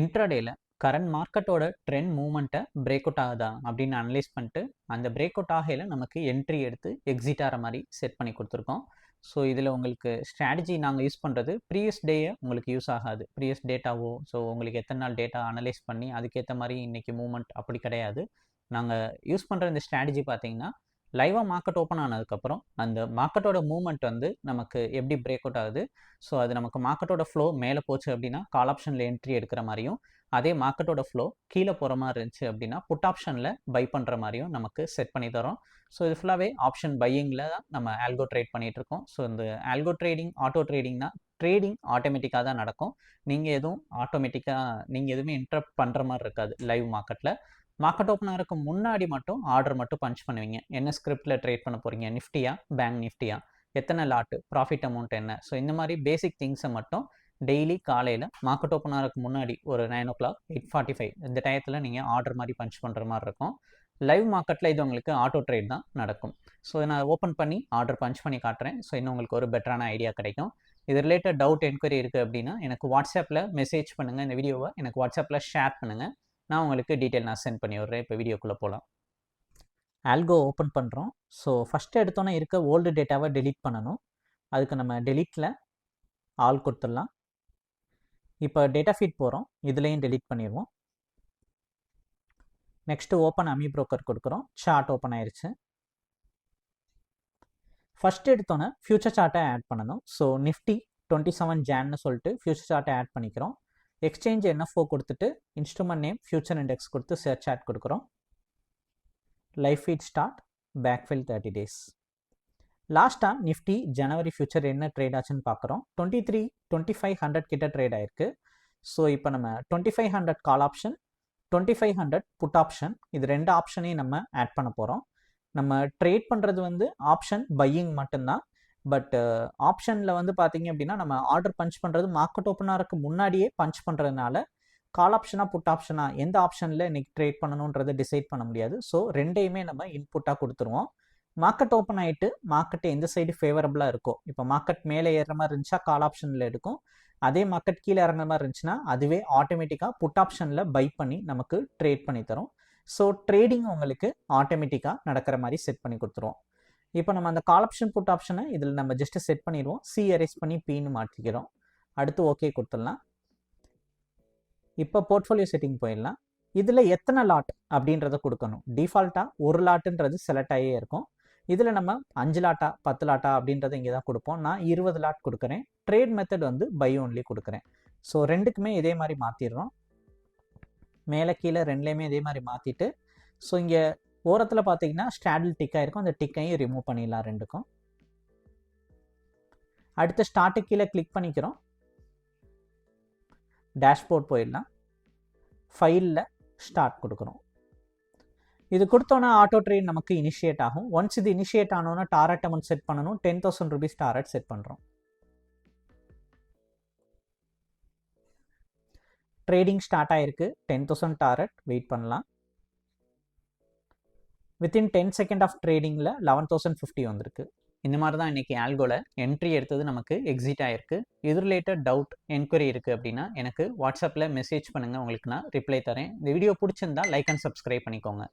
இன்ட்ராடேயில் current மார்க்கெட்டோட trend மூமெண்ட்டை break out ஆகுதா அப்படின்னு அனலைஸ் பண்ணிட்டு அந்த பிரேக் அவுட் ஆகையில் நமக்கு என்ட்ரி எடுத்து எக்ஸிட் ஆகிற மாதிரி செட் பண்ணி கொடுத்துருக்கோம். ஸோ இதில் உங்களுக்கு ஸ்ட்ராட்டஜி நாங்கள் யூஸ் பண்ணுறது ப்ரீவியஸ் டேயை உங்களுக்கு யூஸ் ஆகாது. ப்ரீவியஸ் டேட்டாவோ ஸோ உங்களுக்கு எத்தனை நாள் டேட்டா அனலைஸ் பண்ணி அதுக்கேற்ற மாதிரி இன்றைக்கி மூமெண்ட் அப்படி கிடையாது. நாங்கள் யூஸ் பண்ணுற இந்த ஸ்ட்ராட்டஜி பார்த்தீங்கன்னா லைவாக மார்க்கெட் ஓப்பன் ஆனதுக்கப்புறம் அந்த மார்க்கெட்டோட மூவ்மெண்ட் வந்து நமக்கு எப்படி பிரேக் அவுட் ஆகுது? ஸோ அது நமக்கு மார்க்கெட்டோட ஃப்ளோ மேலே போச்சு அப்படின்னா கால் ஆப்ஷனில் என்ட்ரி எடுக்கிற மாதிரியும் அதே மார்க்கெட்டோட ஃப்ளோ கீழே போகிற மாதிரி இருந்துச்சு அப்படின்னா புட் ஆப்ஷனில் பை பண்ணுற மாதிரியும் நமக்கு செட் பண்ணி தரோம். ஸோ இது ஃபுல்லாகவே ஆப்ஷன் பையிங்கில் தான் நம்ம ஆல்கோ ட்ரேட் பண்ணிகிட்டு இருக்கோம். ஸோ இந்த ஆல்கோ ட்ரேடிங் ஆட்டோ ட்ரேடிங்னா ட்ரேடிங் ஆட்டோமேட்டிக்காக தான் நடக்கும். நீங்கள் எதுவும் ஆட்டோமேட்டிக்காக நீங்கள் எதுவுமே இன்ட்ரப்ட் பண்ணுற மாதிரி இருக்காது லைவ் மார்க்கெட்டில் மார்க்கெட் ஓப்பன் ஆகிறதுக்கு முன்னாடி மட்டும் ஆர்டர் மட்டும் பஞ்ச் பண்ணுவீங்க. என்ன ஸ்கிரிப்டில் ட்ரேட் பண்ண போகிறீங்க நிஃப்டியா? பேங்க் நிஃப்டியா? எத்தனை லாட்டு ப்ராஃபிட் அமௌண்ட் என்ன? ஸோ இந்த மாதிரி பேசிக் திங்ஸை மட்டும் டெய்லி காலையில் மார்க்கெட் ஓப்பன் ஆகிறதுக்கு முன்னாடி ஒரு nine o'clock eight forty five இந்த டயத்தில் நீங்கள் ஆர்டர் மாதிரி பஞ்ச் பண்ணுற மாதிரி இருக்கும். லைவ் மார்க்கெட்டில் இது உங்களுக்கு ஆட்டோ ட்ரேட் தான் நடக்கும். ஸோ நான் ஓப்பன் பண்ணி ஆர்டர் பஞ்ச் பண்ணி காட்டுறேன். ஸோ இன்னும் உங்களுக்கு ஒரு பெட்டரான ஐடியா கிடைக்கும். இது ரிலேட்டட் டவுட் என்கொயரி இருக்குது அப்படின்னா எனக்கு வாட்ஸ்அப்பில் மெசேஜ் பண்ணுங்கள் இந்த வீடியோவை எனக்கு வாட்ஸ்அப்பில் ஷேர் பண்ணுங்கள் நான் உங்களுக்கு டீட்டெயில் நான் சென்ட் பண்ணி விட்றேன். இப்போ வீடியோக்குள்ளே போகலாம் ஆல்கோ ஓப்பன் பண்ணுறோம் ஸோ ஃபஸ்ட்டு எடுத்தோன்னே இருக்க ஓல்டு டேட்டாவை டெலீட் பண்ணணும். அதுக்கு நம்ம டெலீட்டில் ஆல் கொடுத்துடலாம். இப்போ டேட்டா ஃபீட் போகிறோம் இதுலேயும் டெலீட் பண்ணிடுவோம். நெக்ஸ்ட்டு ஓப்பன் அமி ப்ரோக்கர் கொடுக்குறோம். சார்ட் ஓப்பன் ஆயிடுச்சு ஃபஸ்ட் எடுத்தோன்னே ஃபியூச்சர் சார்ட்டை ஆட் பண்ணணும். ஸோ நிஃப்டி டுவெண்ட்டி செவன் ஜான்னு சொல்லிட்டு ஃபியூச்சர் சார்ட்டை ஆட் பண்ணிக்கிறோம். எக்ஸ்சேஞ்ச் என்எஃப்ஓ கொடுத்துட்டு இன்ஸ்ட்ருமெண்ட் நேம் ஃபியூச்சர் இண்டெக்ஸ் கொடுத்து சர்ச் ஆட் கொடுக்குறோம். Live feed start backfill thirty days லாஸ்ட்டாக நிஃப்டி ஜனவரி ஃபியூச்சர் என்ன ட்ரேட் ஆச்சுன்னு பார்க்குறோம். Twenty three twenty five hundred கிட்ட ட்ரேட் ஆயிருக்கு. ஸோ இப்போ நம்ம twenty five hundred call option twenty five hundred put option இது ரெண்டு ஆப்ஷனையும் நம்ம ஆட் பண்ண போகிறோம் நம்ம ட்ரேட் பண்ணுறது வந்து ஆப்ஷன் பையிங் மட்டும்தான். பட் ஆப்ஷனில் வந்து பார்த்தீங்க அப்படின்னா நம்ம ஆர்டர் பஞ்ச் பண்ணுறது மார்க்கெட் ஓப்பன் ஆகிறதுக்கு முன்னாடியே பஞ்ச் பண்ணுறதுனால கால் ஆப்ஷனாக புட் ஆப்ஷனாக எந்த ஆப்ஷனில் இன்றைக்கி ட்ரேட் பண்ணணுன்றதை டிசைட் பண்ண முடியாது. ஸோ ரெண்டையுமே நம்ம இன்புட்டாக கொடுத்துருவோம். மார்க்கெட் ஓப்பன் ஆகிட்டு மார்க்கெட் எந்த சைடு ஃபேவரபுளாக இருக்கோ இப்போ மார்க்கெட் மேலே ஏறுற மாதிரி இருந்துச்சா கால் ஆப்ஷனில் எடுக்கும். அதே மார்க்கெட் கீழே இறங்குற மாதிரி இருந்துச்சுன்னா அதுவே ஆட்டோமேட்டிக்காக புட் ஆப்ஷனில் பை பண்ணி நமக்கு ட்ரேட் பண்ணி தரும். ஸோ ட்ரேடிங் உங்களுக்கு ஆட்டோமேட்டிக்காக நடக்கிற மாதிரி செட் பண்ணி கொடுத்துருவோம். இப்போ நம்ம அந்த கால் ஆப்ஷன் புட் ஆப்ஷனை இதில் நம்ம ஜஸ்ட் செட் பண்ணிடுவோம். சி அரைஸ் பண்ணி பின்னு மாற்றிக்கிறோம். அடுத்து ஓகே கொடுத்துடலாம். இப்போ போர்ட்ஃபோலியோ செட்டிங் போயிடலாம். இதில் எத்தனை லாட் அப்படின்றத கொடுக்கணும். டிஃபால்ட்டாக ஒரு லாட்டுன்றது செலக்ட் ஆகியே இருக்கும். இதில் நம்ம அஞ்சு லாட்டா பத்து லாட்டா அப்படின்றத இங்கே தான் கொடுப்போம். நான் இருபது லாட் கொடுக்குறேன். ட்ரேட் மெத்தட் வந்து பை ஒன்லி கொடுக்குறேன். ஸோ ரெண்டுக்குமே இதே மாதிரி மாற்றிடுறோம் மேலே கீழே ரெண்டுலேயுமே இதே மாதிரி மாற்றிட்டு ஸோ இங்கே ஓரத்தில் பார்த்தீங்கன்னா ஸ்டாடில் டிக்காக இருக்கும். அந்த டிக்கையும் ரிமூவ் பண்ணிடலாம் ரெண்டுக்கும். அடுத்து ஸ்டார்ட்டு கீழே கிளிக் பண்ணிக்கிறோம். டேஷ்போர்ட் போயிடலாம். ஃபைலில் ஸ்டார்ட் கொடுக்குறோம். இது கொடுத்தோன்னா ஆட்டோ ட்ரெயின் நமக்கு இனிஷியேட் ஆகும். ஒன்ஸ் இது இனிஷியேட் ஆனோன்னா டாரட் அமௌண்ட் செட் பண்ணணும். Ten thousand rupees target set பண்ணுறோம் ட்ரேடிங் ஸ்டார்ட் ஆகிருக்கு டென் தௌசண்ட் டாரட் வெயிட் பண்ணலாம். வித்தின் டென் செகண்ட் ஆஃப் ட்ரேடிங்கில் லெவன் தௌசண்ட் ஃபிஃப்டி வந்திருக்கு. இந்த மாதிரி தான் இன்றைக்கி ஆல்கோவில் என்ட்ரி எடுத்தது நமக்கு எக்ஸிட் ஆகிருக்கு இது ரிலேட்டட் டவுட் என்கொயரி இருக்குது அப்படின்னா எனக்கு வாட்ஸ்அப்பில் மெசேஜ் பண்ணுங்கள் உங்களுக்கு நான் ரிப்ளை தரேன். இந்த வீடியோ பிடிச்சிருந்தா லைக் அண்ட் சப்ஸ்கிரைப் பண்ணிக்கோங்க.